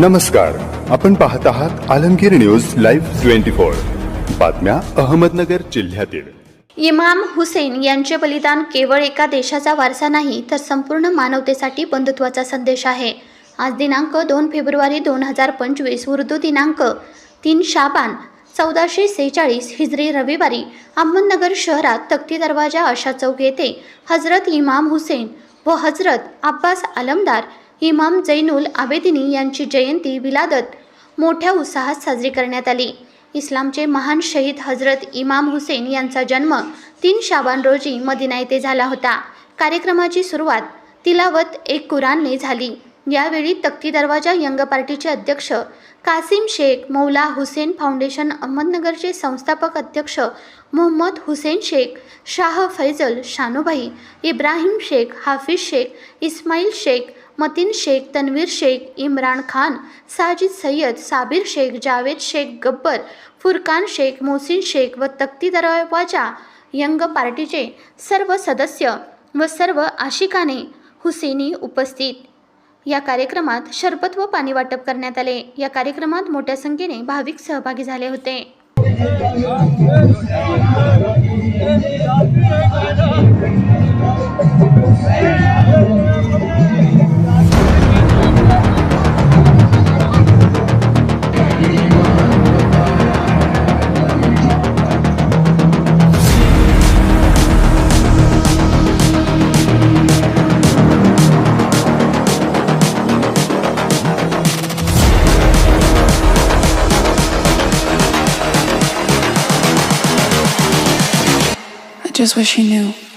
नमस्कार. आपण पाहत आहात Alamgir news live twenty four. बातम्या अहमदनगर जिल्ह्यातील. इमाम हुसेन यांचे बलिदान केवळ एका देशाचा वारसा नाही तर संपूर्ण मानवतेसाठी बंधुत्वाचा संदेश आहे. आज दिनांक दोन फेब्रुवारी दोन हजार पंचवीस उर्दू दिनांक तीन शाबान चौदाशे सेहेचाळीस हिजरी रविवारी अहमदनगर शहरात तक्ती दरवाजा अशा चौक येथे हजरत इमाम हुसेन व हजरत अब्बास आलमदार इमाम जैनुल आबेदिनी यांची जयंती विलादत मोठ्या उत्साहात साजरी करण्यात आली. इस्लामचे महान शहीद हजरत इमाम हुसेन यांचा जन्म तीन शाबान रोजी मदिना येथे झाला होता. कार्यक्रमाची सुरुवात तिलावत एक कुरानने झाली. यावेळी तक्ती दरवाजा यंग पार्टीचे अध्यक्ष कासिम शेख मौला हुसेन फाउंडेशन अहमदनगरचे संस्थापक अध्यक्ष मोहम्मद हुसेन शेख शाह फैजल शानूभाई इब्राहिम शेख हाफिज शेख इस्माईल शेख मतीन शेख तन्वीर शेख इम्रान खान साजिद सय्यद साबिर शेख जावेद शेख गब्बर फुरकान शेख मोहसिन शेख व तक्ती दरवाजा यंग पार्टीचे सर्व सदस्य व सर्व आशिकाने हुसेनी उपस्थित या कार्यक्रमात शरबत व पाणी वाटप करण्यात आले. या कार्यक्रमात मोठ्या संख्येने भाविक सहभागी झाले होते. Just wish he knew.